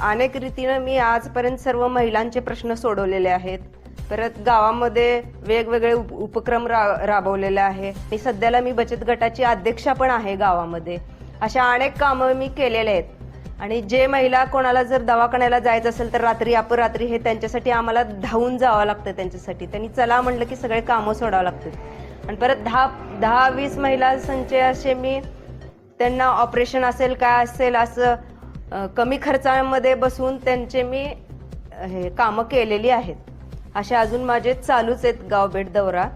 अनेक रीतीनं मी आजपर्यंत सर्व महिलांचे प्रश्न सोडवलेले आहेत. परत गावामध्ये वेगवेगळे उप उपक्रम रा राबवलेले आहे. आणि सध्याला मी बचत गटाची अध्यक्षा पण आहे गावामध्ये. अशा अनेक कामं मी केलेले आहेत. आणि जे महिला कोणाला जर दवाखान्याला जायचं असेल तर रात्री अपरात्री हे त्यांच्यासाठी आम्हाला धावून जावं लागतं त्यांच्यासाठी. त्यांनी चला म्हणलं की सगळे कामं सोडावं लागतात. आणि परत दहा दहा वीस महिला संचय असे मी त्यांना ऑपरेशन असेल काय असेल असं कमी खर्चामध्ये बसून त्यांचे मी हे कामं केलेली आहेत. असे अजून माझे चालूच आहेत गाव भेट दौरा.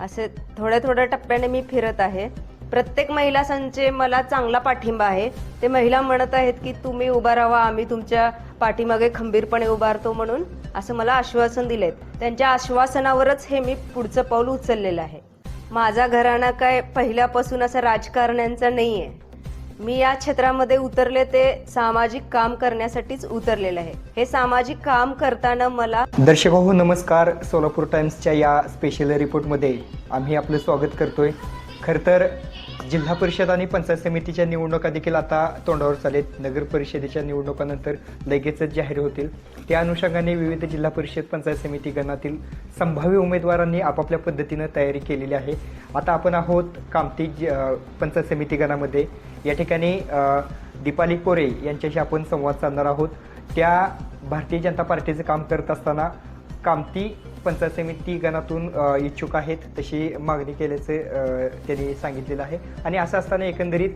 असे थोड्या थोड्या टप्प्याने मी फिरत आहे. प्रत्येक महिला संचे मला चांगला पाठिंबा आहे. ते महिला म्हणत आहेत की तुम्ही उभा राहा आम्ही तुमच्या पाठीमागे खंबीरपणे उभारतो म्हणून. असं मला आश्वासन दिलेत. त्यांच्या आश्वासनावरच हे मी पुढचं पाऊल उचललेलं आहे. माझा घराणा काय पहिल्यापासून असं राजकारण्यांचा नाही आहे मी या क्षेत्रामध्ये उतरले ते सामाजिक काम करण्यासाठीच उतरलेलं आहे. हे सामाजिक काम करताना मला दर्शक हो नमस्कार. सोलापूर टाइम्सच्या या स्पेशल रिपोर्टमध्ये आम्ही आपलं स्वागत करतोय. खरं तर जिल्हा परिषद आणि पंचायत समितीच्या निवडणुका देखील आता तोंडावर चालेत नगर परिषदेच्या निवडणुकानंतर लगेचच जाहीर होतील. त्या अनुषंगाने विविध जिल्हा परिषद पंचायत समिती गणातील संभाव्य उमेदवारांनी आपापल्या पद्धतीनं तयारी केलेली आहे. आता आपण आहोत कामती पंचायत समिती गणामध्ये. या ठिकाणी दीपाली कोरे यांच्याशी आपण संवाद साधणार आहोत. त्या भारतीय जनता पार्टीचं काम करत असताना कामती पंचायत समिती गणातून इच्छुक आहेत तशी मागणी केल्याचं त्यांनी सांगितलेलं आहे. आणि असं असताना एकंदरीत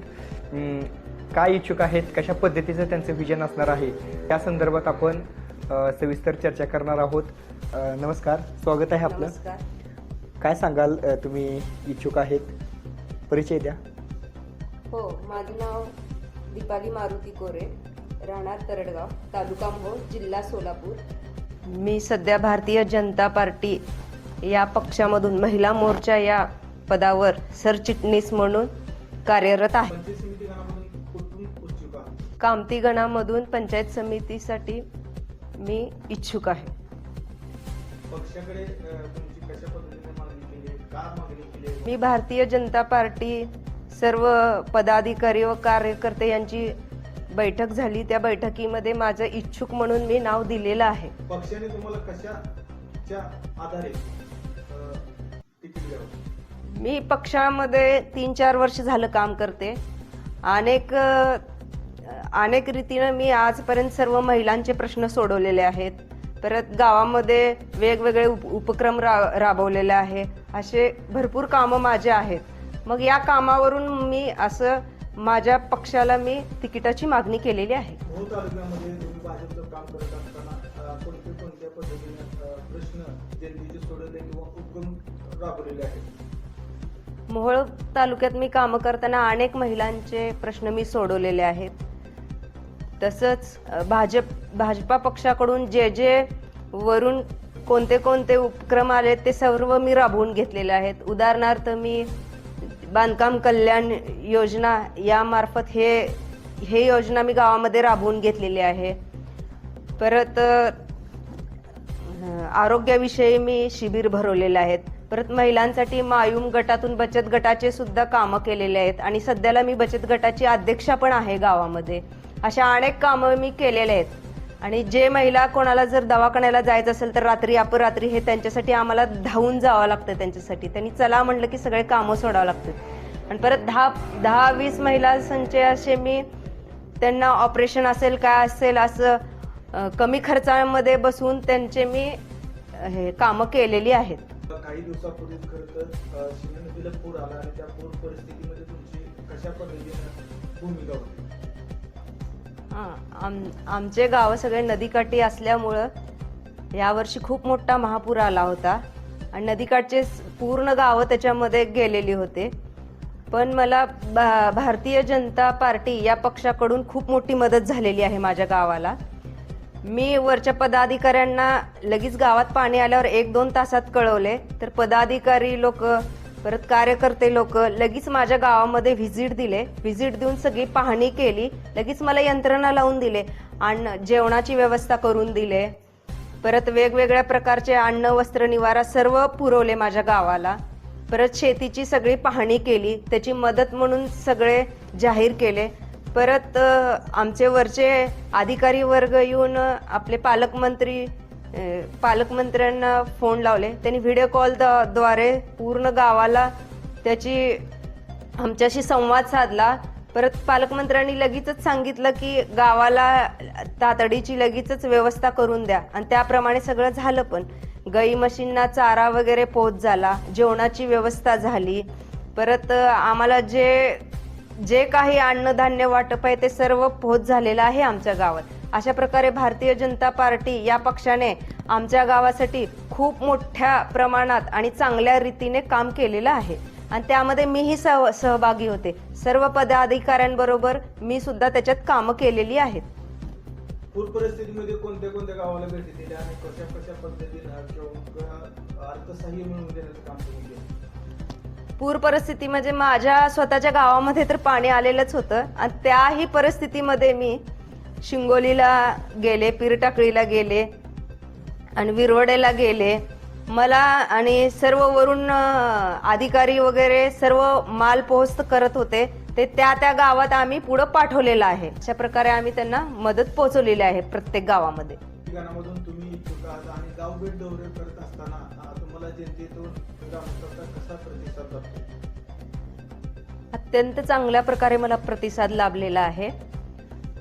काय इच्छुक आहेत कशा पद्धतीचं त्यांचं विजन असणार आहे त्या संदर्भात आपण सविस्तर चर्चा करणार आहोत. नमस्कार. स्वागत आहे आपलं. काय सांगाल तुम्ही इच्छुक आहेत? परिचय द्या. हो माझं नाव दीपाली मारुती कोरे राहणार तरडगाव तालुका मोहोळ जिल्हा सोलापूर. मी सध्या भारतीय जनता पार्टी या पक्षामधून महिला मोर्चा या पदावर सरचिटणीस म्हणून कार्यरत आहे. कामती गणामधून पंचायत समितीसाठी मी इच्छुक आहे? मी भारतीय जनता पार्टी सर्व पदाधिकारी व कार्यकर्ते यांची बैठक झाली. त्या बैठकीमध्ये माझं इच्छुक म्हणून मी नाव दिलेलं आहे. पक्षाने तुम्हाला कशाच्या आधारे मी पक्षामध्ये तीन चार वर्ष झालं काम करते. अनेक अनेक रीतीनं मी आजपर्यंत सर्व महिलांचे प्रश्न सोडवलेले आहेत. परत गावामध्ये वेगवेगळे उप उपक्रम रा राबवलेले आहे. असे भरपूर कामं माझे आहेत. मग या कामावरून मी असं माझ्या पक्षाला मी तिकिटाची मागणी केलेली आहे. मोहोळ आहेत? मोहोळ तालुक्यात मी कामं करताना अनेक महिलांचे प्रश्न मी सोडवलेले आहेत. तसंच भाजप भाजपा पक्षाकडून जे जे वरून कोणते कोणते उपक्रम आले ते सर्व मी राबवून घेतलेले आहेत. उदाहरणार्थ मी बांधकाम कल्याण योजना यामार्फत हे हे योजना मी गावामध्ये राबवून घेतलेली आहे. परत आरोग्याविषयी मी शिबिर भरवलेले आहेत. परत महिलांसाठी मायूम गटातून बचत गटाचे सुद्धा कामं केलेले आहेत. आणि सध्याला मी बचत गटाची अध्यक्षा पण आहे गावामध्ये. अशा अनेक कामं मी केलेले आहेत. आणि जे महिला कोणाला जर दवाखान्याला जायचं असेल तर रात्री अपरात्री हे त्यांच्यासाठी आम्हाला धावून जावं लागतं त्यांच्यासाठी. त्यांनी चला म्हणलं की सगळे कामं सोडावं लागतात आणि परत दहा दहा वीस महिला संचय असे मी त्यांना ऑपरेशन असेल काय असेल असं कमी खर्चामध्ये बसून त्यांचे मी हे कामं केलेली आहेत. काही दिवसापूर्वी खरं तर पूर आला आणि त्या पूर परिस्थितीमध्ये तुमची कशा पद्धतीने भूमिका होती? आम आमचे गाव सगळे नदीकाठी असल्यामुळं यावर्षी खूप मोठा महापूर आला होता. आणि नदीकाठचे पूर्ण गावं त्याच्यामध्ये गेलेली होते. पण मला भा भारतीय जनता पार्टी या पक्षाकडून खूप मोठी मदत झालेली आहे माझ्या गावाला. मी वरच्या पदाधिकाऱ्यांना लगेच गावात पाणी आल्यावर एक दोन तासात कळवले तर पदाधिकारी लोक परत कार्यकर्ते लोक लगेच माझ्या गावामध्ये व्हिजिट दिले. व्हिजिट देऊन सगळी पाहणी केली. लगेच मला यंत्रणा लावून दिले. अन्न जेवणाची व्यवस्था करून दिले. परत वेगवेगळ्या प्रकारचे अन्न वस्त्र निवारा सर्व पुरवले माझ्या गावाला. परत शेतीची सगळी पाहणी केली. त्याची मदत म्हणून सगळे जाहीर केले. परत आमचे वरचे अधिकारी वर्ग येऊन आपले पालकमंत्री पालकमंत्र्यांना फोन लावले. त्यांनी व्हिडिओ कॉलद्वारे पूर्ण गावाला त्याची आमच्याशी संवाद साधला. परत पालकमंत्र्यांनी लगेचच सांगितलं की गावाला तातडीची लगेचच व्यवस्था करून द्या. आणि त्याप्रमाणे सगळं झालं पण. गाई म्हशींना चारा वगैरे पोच झाला. जेवणाची व्यवस्था झाली. परत आम्हाला जे जे काही अन्नधान्य वाटप आहे ते सर्व पोहोच झालेलं आहे आमच्या गावात. अशा प्रकारे भारतीय जनता पार्टी या पक्षाने आमच्या गावासाठी खूप मोठ्या प्रमाणात आणि चांगल्या रीतीने काम केलेलं आहे. आणि त्यामध्ये मीही सह सहभागी होते. सर्व पदाधिकाऱ्यांबरोबर मी सुद्धा त्याच्यात कामं केलेली आहेत. पूर परिस्थितीमध्ये कोणत्या कोणत्या गावाला भेटी दिल्या आणि कशा कशा पद्धतीनं किंवा अर्थसहाय्य मिळवून देण्याचं काम तुम्ही केलं? पूर परिस्थिती म्हणजे माझ्या स्वतःच्या गावामध्ये तर पाणी आलेलंच होतं. आणि त्याही परिस्थितीमध्ये मी शिंगोलीला गेले पीरटाकळीला गेले आणि विरवडेला गेले. मला आणि सर्व वरून अधिकारी वगैरे सर्व माल पोहोच करत होते. ते त्या त्या गावात आम्ही पुढं पाठवलेलं आहे. अशा प्रकारे आम्ही त्यांना मदत पोहोचवलेली आहे प्रत्येक गावामध्ये. अत्यंत चांगल्या प्रकारे मला प्रतिसाद लाभलेला आहे.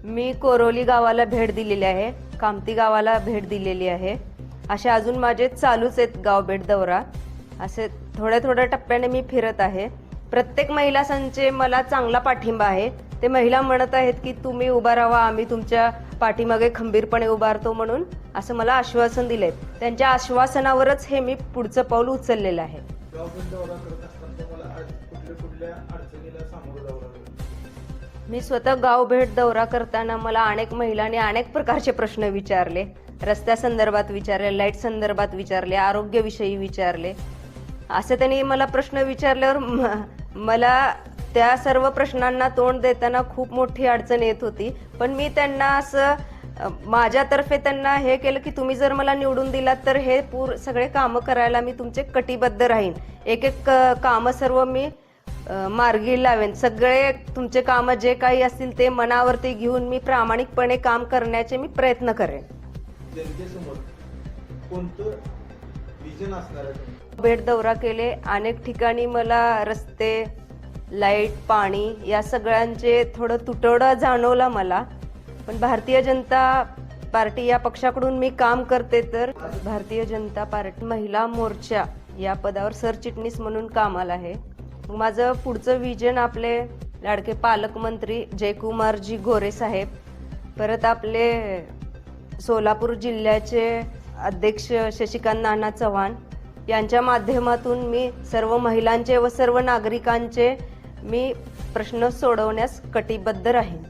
मी कोरोली गावाला भेट दिलेली आहे कामती गावाला भेट दिलेली आहे. असे अजून माझे चालूच आहेत गाव भेट दौरा. असे थोड्या थोड्या टप्प्याने मी फिरत आहे. प्रत्येक महिलांचे मला चांगला पाठिंबा आहे. ते महिला म्हणत आहेत की तुम्ही उभा राहा आम्ही तुमच्या पाठीमागे खंबीरपणे उभारतो म्हणून. असं मला आश्वासन दिलंय. त्यांच्या आश्वासनावरच हे मी पुढचं पाऊल उचललेलं आहे. मी स्वतः गाव भेट दौरा करताना मला अनेक महिलांनी अनेक प्रकारचे प्रश्न विचारले. रस्त्या संदर्भात विचारले लाइट संदर्भात विचारले आरोग्यविषयी विचारले. असे त्यांनी मला प्रश्न विचारल्यावर म- मला त्या सर्व प्रश्नांना तोंड देताना खूप मोठी अडचण येत होती. पण मी त्यांना असं माझ्यातर्फे त्यांना हे केलं की तुम्ही जर मला निवडून दिलात तर हे पूर सगळे कामं करायला मी तुमचे कटिबद्ध राहीन. एक एक कामं सर्व मी मार्गी लावेन. सगळे तुमचे कामं जे काही असतील ते मनावरती घेऊन मी प्रामाणिकपणे काम करण्याचे मी प्रयत्न करेन. भेट दौरा केले. अनेक ठिकाणी मला रस्ते लाइट पाणी या सगळ्यांचे थोडं तुटवडा जाणवला मला. पण भारतीय जनता पार्टी या पक्षाकडून मी काम करते तर भारतीय जनता पार्टी महिला मोर्चा या पदावर सरचिटणीस म्हणून कामाला आहे. माझं पुढचं विजन आपले लाडके पालकमंत्री जयकुमारजी गोरे साहेब परत आपले सोलापूर जिल्ह्याचे अध्यक्ष शशिकांत नाना चव्हाण यांच्या माध्यमातून मी सर्व महिलांचे व सर्व नागरिकांचे मी प्रश्न सोडवण्यास कटिबद्ध राहीन.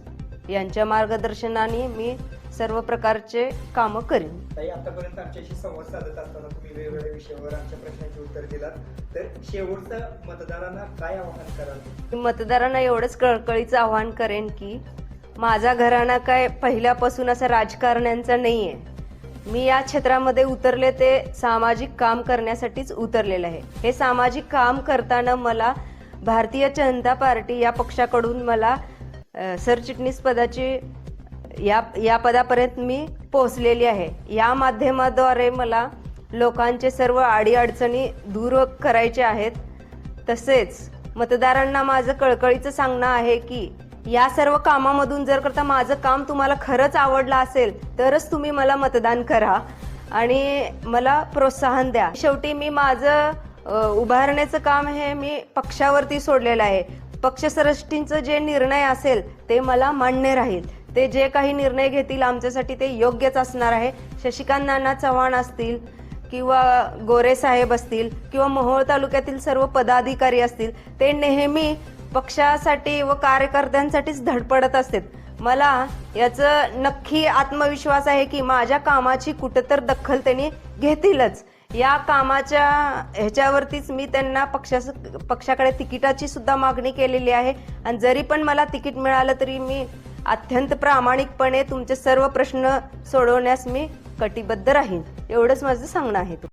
यांच्या मार्गदर्शनाने मी सर्व प्रकारचे कामं करीन. ताई आतापर्यंत आमच्याशी संवाद साधत असताना तुम्ही वेगवेगळ्या विषयावर आमच्या प्रश्नांची उत्तर दिलात. तर शेवटचं मतदारांना काय आवाहन कराल? मी मतदारांना एवढंच कळकळीचं आवाहन करेन की माझा घराणा काय पहिल्यापासून असा राजकारण्यांचा नाही आहे मी या क्षेत्रामध्ये उतरले ते सामाजिक काम करण्यासाठीच उतरलेलं आहे. हे सामाजिक काम करताना मला भारतीय जनता पार्टी या पक्षाकडून मला अ, सरचिटणीस पदाची या या पदापर्यंत मी पोहोचलेली आहे. या माध्यमाद्वारे मला लोकांचे सर्व अडीअडचणी दूर करायचे आहेत. तसेच मतदारांना माझं कळकळीचं सांगणं आहे की या सर्व कामामधून जर करता माझं काम तुम्हाला खरंच आवडलं असेल तरच तुम्ही मला मतदान करा आणि मला प्रोत्साहन द्या. शेवटी मी माझं उभारण्याचं काम हे मी पक्षावरती सोडलेलं आहे. पक्षश्रेष्ठींचं जे निर्णय असेल ते मला मान्य राहील. ते जे काही निर्णय घेतील आमच्यासाठी ते योग्यच असणार आहे. शशिकांत नाना चव्हाण असतील किंवा गोरे साहेब असतील किंवा मोहोळ तालुक्यातील सर्व पदाधिकारी असतील ते नेहमी पक्षासाठी व कार्यकर्त्यांसाठीच धडपडत असतात. मला याचं नक्की आत्मविश्वास आहे की माझ्या कामाची कुठं तर दखल त्यांनी घेतीलच. या कामाच्या ह्याच्यावरतीच मी त्यांना पक्षा पक्षाकडे तिकिटाची सुद्धा मागणी केलेली आहे. आणि जरी पण मला तिकीट मिळालं तरी मी अत्यंत प्रामाणिकपणे तुमचे सर्व प्रश्न सोडवण्यास मी कटिबद्ध राहीन. एवढंच माझं सांगणं आहे